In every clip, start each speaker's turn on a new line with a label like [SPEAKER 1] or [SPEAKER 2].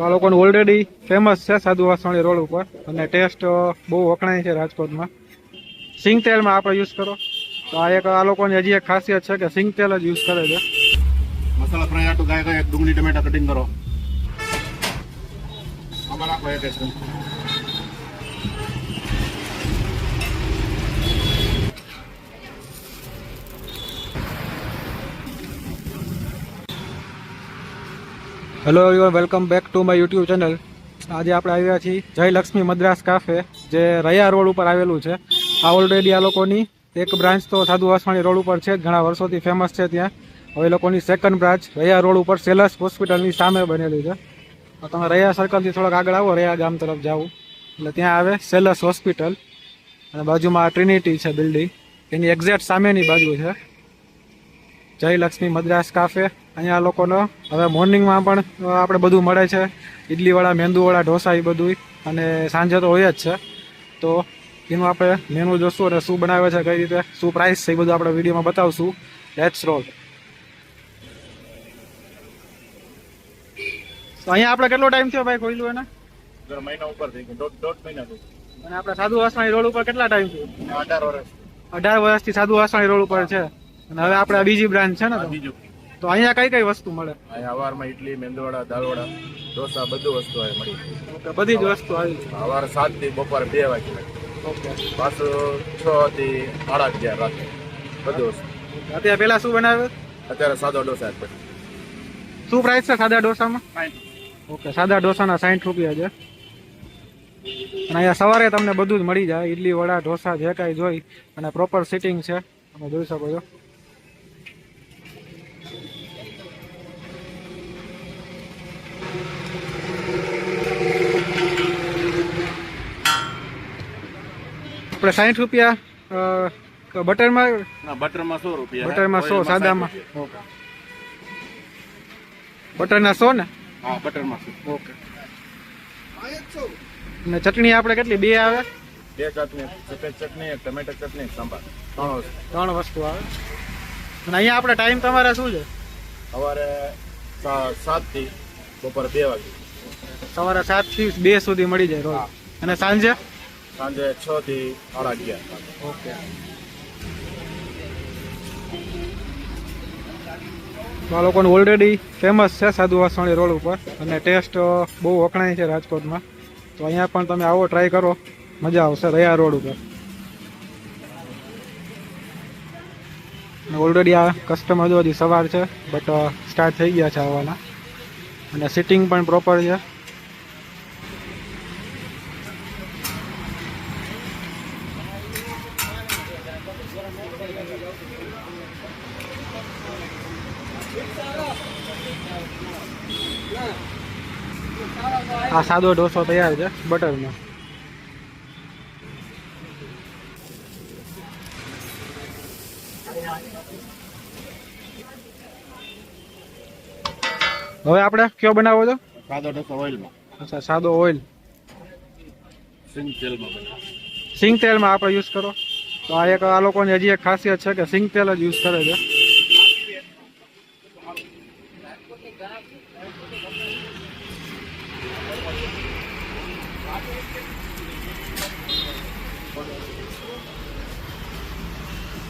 [SPEAKER 1] આ લોકોનું already famous છે સાધુ વાસણી રોડ ઉપર. અને ટેસ્ટ બહુ વખણાય છે રાજકોટમાં. સિંગ તેલમાં આપણે યુઝ કરો. તો આ એક આ લોકોની હજી એક ખાસિયત છે કે સિંગ તેલ જ યુઝ કરે છે.
[SPEAKER 2] મસાલા ફ્રાય આટલું ગાય ગાય ડુંગળી ટમેટા કટિંગ કરો. આમાં
[SPEAKER 1] hello everyone welcome back to my YouTube channel આજે આપણે આવ્યા છીએ જય લક્ષ્મી મદ્રાસ કાફે જે રયા રોડ ઉપર આવેલું છે. આ ઓલરેડી આ લોકોની એક બ્રાન્ચ તો સાધુ વાસવાણી રોડ ઉપર છે, ઘણા વર્ષોથી ફેમસ છે ત્યાં. હવે એ લોકોની સેકન્ડ બ્રાન્ચ રયા રોડ ઉપર સેલસ હોસ્પિટલની સામે બનેલી છે. તમે રયા સર્કલથી થોડાક આગળ આવો, રયા ગામ તરફ જાઓ. એટલે ત્યાં આવે સેલસ હોસ્પિટલ. અને બાજુમાં ટ્રિનિટી છે બિલ્ડિંગ એની એક્ઝેક્ટ સામેની બાજુ છે. જય લક્ષ્મી મદ્રાસ કાફે અહીંયા લોકોનો. હવે મોર્નિંગમાં પણ આપણે બધું મળે છે. ઇડલીવાળા મેંદુવાળા ઢોસા એ બધું અને સાંજે તો હોય જ છે. તો એનું આપણે મેનુ જોશું અને શું બનાવે છે કઈ રીતે શું પ્રાઇસ છે એ બધું આપણે વિડીયોમાં બતાવશું. લેટ્સ રોલ તો અહીંયા આપણે કેટલો ટાઈમ થયો ભાઈ ખોઈલું એને?
[SPEAKER 2] મહિના ઉપર થઈ ગયું. દોઢ મહિના
[SPEAKER 1] અને આપણે સાધુ વાસવાણી રોડ ઉપર કેટલા ટાઈમ થયો?
[SPEAKER 2] અઢાર વર્ષ.
[SPEAKER 1] અઢાર વર્ષથી સાધુ વાસવાણી રોડ ઉપર છે. અને હવે આપણે બીજી બ્રાન્ચ છે ને
[SPEAKER 2] બીજું.
[SPEAKER 1] તો અહીંયા કઈ કઈ વસ્તુ મળે?
[SPEAKER 2] અહીંયા અવારમાં ઇડલી મેંદવડા દાળવડા ઢોસા બધું વસ્તુ આવે મળી
[SPEAKER 1] બધી જ વસ્તુ આવી
[SPEAKER 2] સવારે સાતથી બપોરે બે વાગે
[SPEAKER 1] ઓકે.
[SPEAKER 2] પાછું છ થી સાડા અગિયાર રાતે બધું વસ્તુ.
[SPEAKER 1] અત્યારે પેલા શું બનાવે
[SPEAKER 2] અત્યારે સાદો ડોસા જ પડે
[SPEAKER 1] શું પ્રાઇસ છે સાદા ઢોસામાં? ઓકે સાદા ઢોસાના સાઠ રૂપિયા છે. અને અહીંયા સવારે તમને બધું જ મળી જાય. ઇડલી વડા ઢોસા જે કાંઈ જોઈ. અને પ્રોપર સિટિંગ છે. તમે જોઈ શકો છો. આપણે સાઠ રૂપિયા બટરમાં?
[SPEAKER 2] બટરમાં સો રૂપિયા
[SPEAKER 1] બટરમાં સો સાદામાં. ઓકે. બટરના સો ને?
[SPEAKER 2] હા બટરમાં સો.
[SPEAKER 1] ઓકે. ને ચટણી આપણે કેટલી? બે આવે?
[SPEAKER 2] બે ચટણી સફેદ ચટણી એક ટમેટા ચટણી સંભાર. ત્રણ
[SPEAKER 1] ત્રણ વસ્તુ આવે. અને અહીંયા આપણે ટાઈમ તમારે શું છે?
[SPEAKER 2] સવારે સાતથી બપોરે બે વાગે.
[SPEAKER 1] સવારે સાતથી બે સુધી મળી જાય રોજ. અને સાંજે?
[SPEAKER 2] સાંજે છ થી સાડા અગિયાર
[SPEAKER 1] ઓકે. તો આ લોકોનું ઓલરેડી ફેમસ છે સાધુ વાસણી રોડ ઉપર અને ટેસ્ટ બહુ વખણાય છે રાજકોટમાં. તો અહીંયા પણ તમે આવો ટ્રાય કરો. મજા આવશે રયા રોડ ઉપર. ઓલરેડી આ કસ્ટમર જો હજી સવાર છે બટ સ્ટાર્ટ થઈ ગયા છે આવવાના. અને સિટિંગ પણ પ્રોપર છે. આ સાદો ઢોસો તૈયાર છે બટરનો. હવે આપણે કયો બનાવો છો?
[SPEAKER 2] સાદો ઢોસો ઓઇલમાં.
[SPEAKER 1] અચ્છા સાદો ઓઇલ.
[SPEAKER 2] સિંગ તેલમાં
[SPEAKER 1] સિંગ તેલમાં આપણે યુઝ કરો. તો આ એક આ લોકોની હજી એક ખાસિયત છે કે સિંગ તેલ જ યુઝ કરે છે.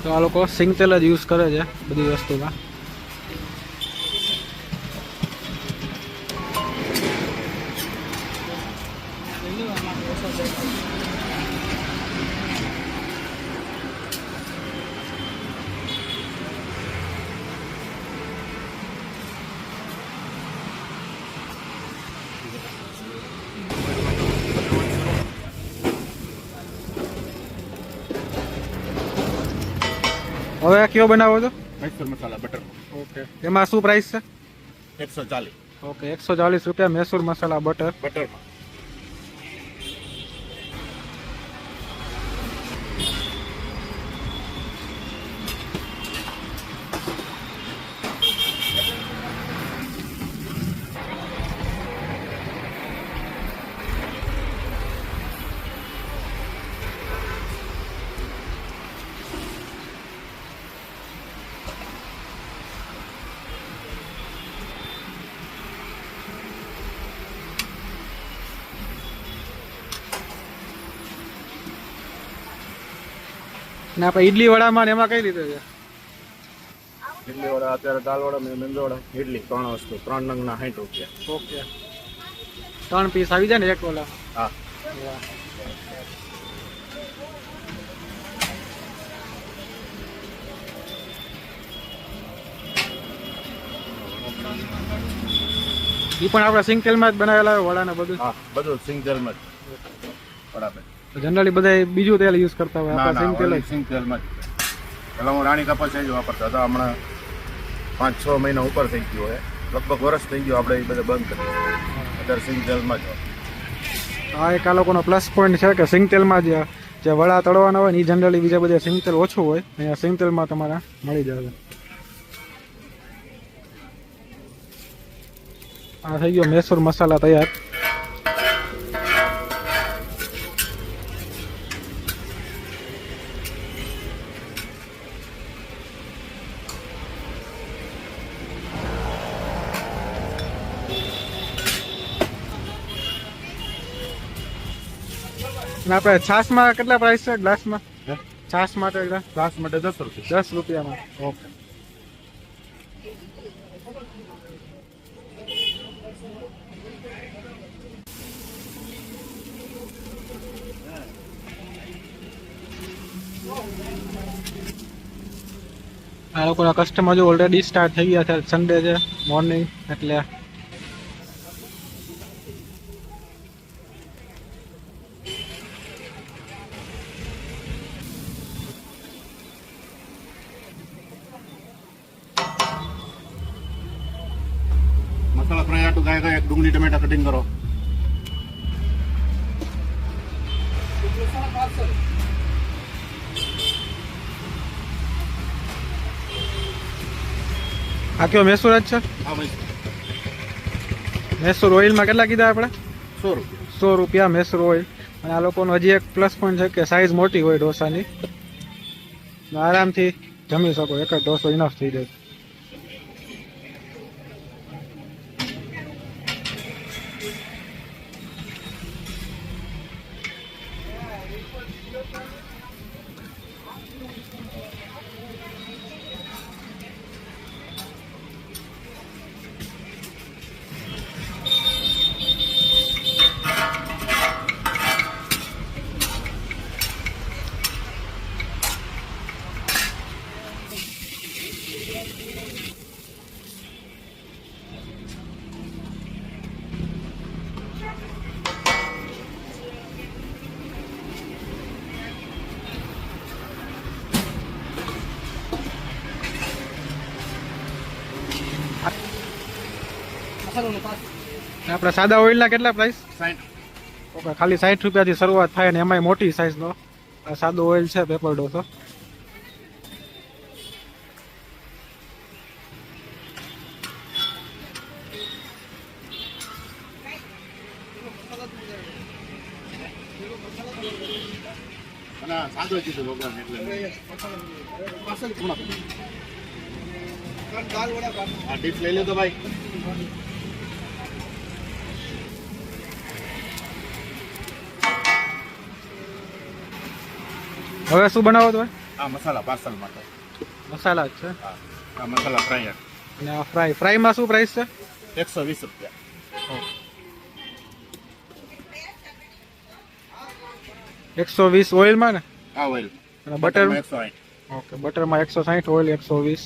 [SPEAKER 1] તો આ લોકો સિંગ જ યુઝ કરે છે બધી વસ્તુમાં. હવે આ કયો બનાવો છો?
[SPEAKER 2] મૈસૂર મસાલા બટર.
[SPEAKER 1] ઓકે. એમાં શું પ્રાઇસ છે?
[SPEAKER 2] એકસો ચાલીસ.
[SPEAKER 1] ઓકે એકસો ચાલીસ રૂપિયા મૈસૂર મસાલા બટર.
[SPEAKER 2] બટરમાં.
[SPEAKER 1] અને આપણે ઈડલી વડામાં ને એમાં કઈ રીતે છે?
[SPEAKER 2] ઈડલી વડા અત્યારે દાલ વડા ને મેંદો વડા ઈડલી ત્રણ વસ્તુ ત્રણ નંગના સાઠ રૂપિયા.
[SPEAKER 1] ઓકે. ત્રણ પીસ આવી જાય ને એક ઓલા?
[SPEAKER 2] હા.
[SPEAKER 1] એ પણ આપણે સિંગતેલમાં જ બનાવેલા વડા ને બધું?
[SPEAKER 2] હા બધું સિંગતેલમાં જ. બરાબર.
[SPEAKER 1] જનરલી બધા બીજું તેલ યુઝ કરતા હોય આપણે સિંગ તેલ
[SPEAKER 2] સિંગ તેલમાં પેલા હું રાણી કપાસ જ વાપરતા હતા હમણાં પાંચ છ મહિના ઉપર થઈ ગયો હોય લગભગ વર્ષ થઈ ગયો આપણે એ બધા બંધ કરી અત્યારે સિંગ તેલમાં જ હા
[SPEAKER 1] આ એક આ લોકોનો પ્લસ પોઈન્ટ છે કે સિંગ તેલમાં જ જે વડા તળવાના હોય ને એ જનરલી બીજા બધા સિંગ તેલ ઓછું હોય. અહીંયા સિંગ તેલમાં તમારા મળી જશે આ થઈ ગયો મૈસૂર મસાલા તૈયાર. અને આપણે છાશમાં કેટલા પ્રાઇસ છે ગ્લાસમાં?
[SPEAKER 2] માં
[SPEAKER 1] છાશ માટે ગ્લાસ?
[SPEAKER 2] ગ્લાસ માટે દસ રૂપિયા.
[SPEAKER 1] દસ રૂપિયામાં. ઓકે. આ લોકોના કસ્ટમર જો ઓલરેડી સ્ટાર્ટ થઈ ગયા છે. સન્ડે છે મોર્નિંગ એટલે
[SPEAKER 2] મસાલા તો ગાય એક ડુંગળી ટમેટા કટિંગ કરો.
[SPEAKER 1] આ કયો મૈસૂર જ છે?
[SPEAKER 2] હા ભાઈ
[SPEAKER 1] મૈસૂર ઓઇલમાં કેટલા કીધા આપણે?
[SPEAKER 2] સો રૂપિયા.
[SPEAKER 1] સો રૂપિયા મૈસૂર ઓઇલ અને આ લોકોનો હજી એક પ્લસ પોઈન્ટ છે કે સાઈઝ મોટી હોય ઢોસાની આરામથી જમી શકો. એક જ ઢોસો ઇનફ થઈ જાય. આપણે સાદા ઓઇલના કેટલા પ્રાઇસ
[SPEAKER 2] સાઠ
[SPEAKER 1] ઓકે ખાલી સાઠ રૂપિયાથી શરૂઆત થાય ને એમાંય મોટી સાઇઝનો આ સાદો ઓઇલ છે પેપર
[SPEAKER 2] ડો સાદો કીધું ભગવાન એટલે. આ ડીપ લઈ લે તો ભાઈ.
[SPEAKER 1] હવે શું બનાવો તો
[SPEAKER 2] આ મસાલા પાર્સલ માટે.
[SPEAKER 1] મસાલા જ છે?
[SPEAKER 2] હા. આ મસાલા ફ્રાય
[SPEAKER 1] અને આ ફ્રાય ફ્રાયમાં શું પ્રાઇસ છે?
[SPEAKER 2] એકસો વીસ રૂપિયા.
[SPEAKER 1] એકસો વીસ ઓઇલમાં ને?
[SPEAKER 2] આ ઓઇલ
[SPEAKER 1] અને બટર
[SPEAKER 2] એકસો આઠ.
[SPEAKER 1] ઓકે બટરમાં એકસો સાઠ ઓઇલ એકસો વીસ.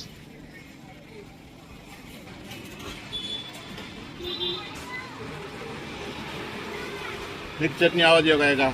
[SPEAKER 2] મિક્સ ચટણી આવા દો ગાયગા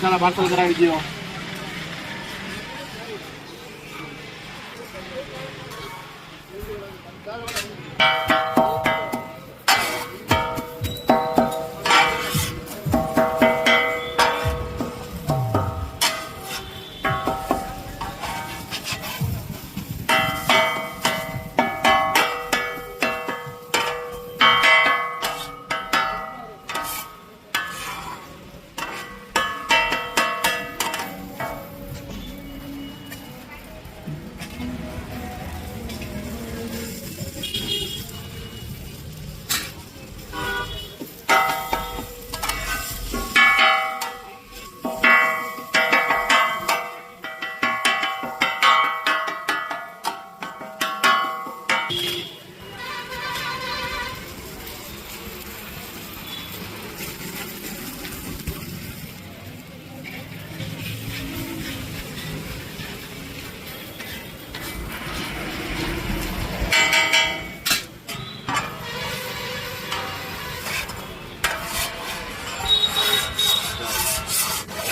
[SPEAKER 2] ચમચી. આ મસાલા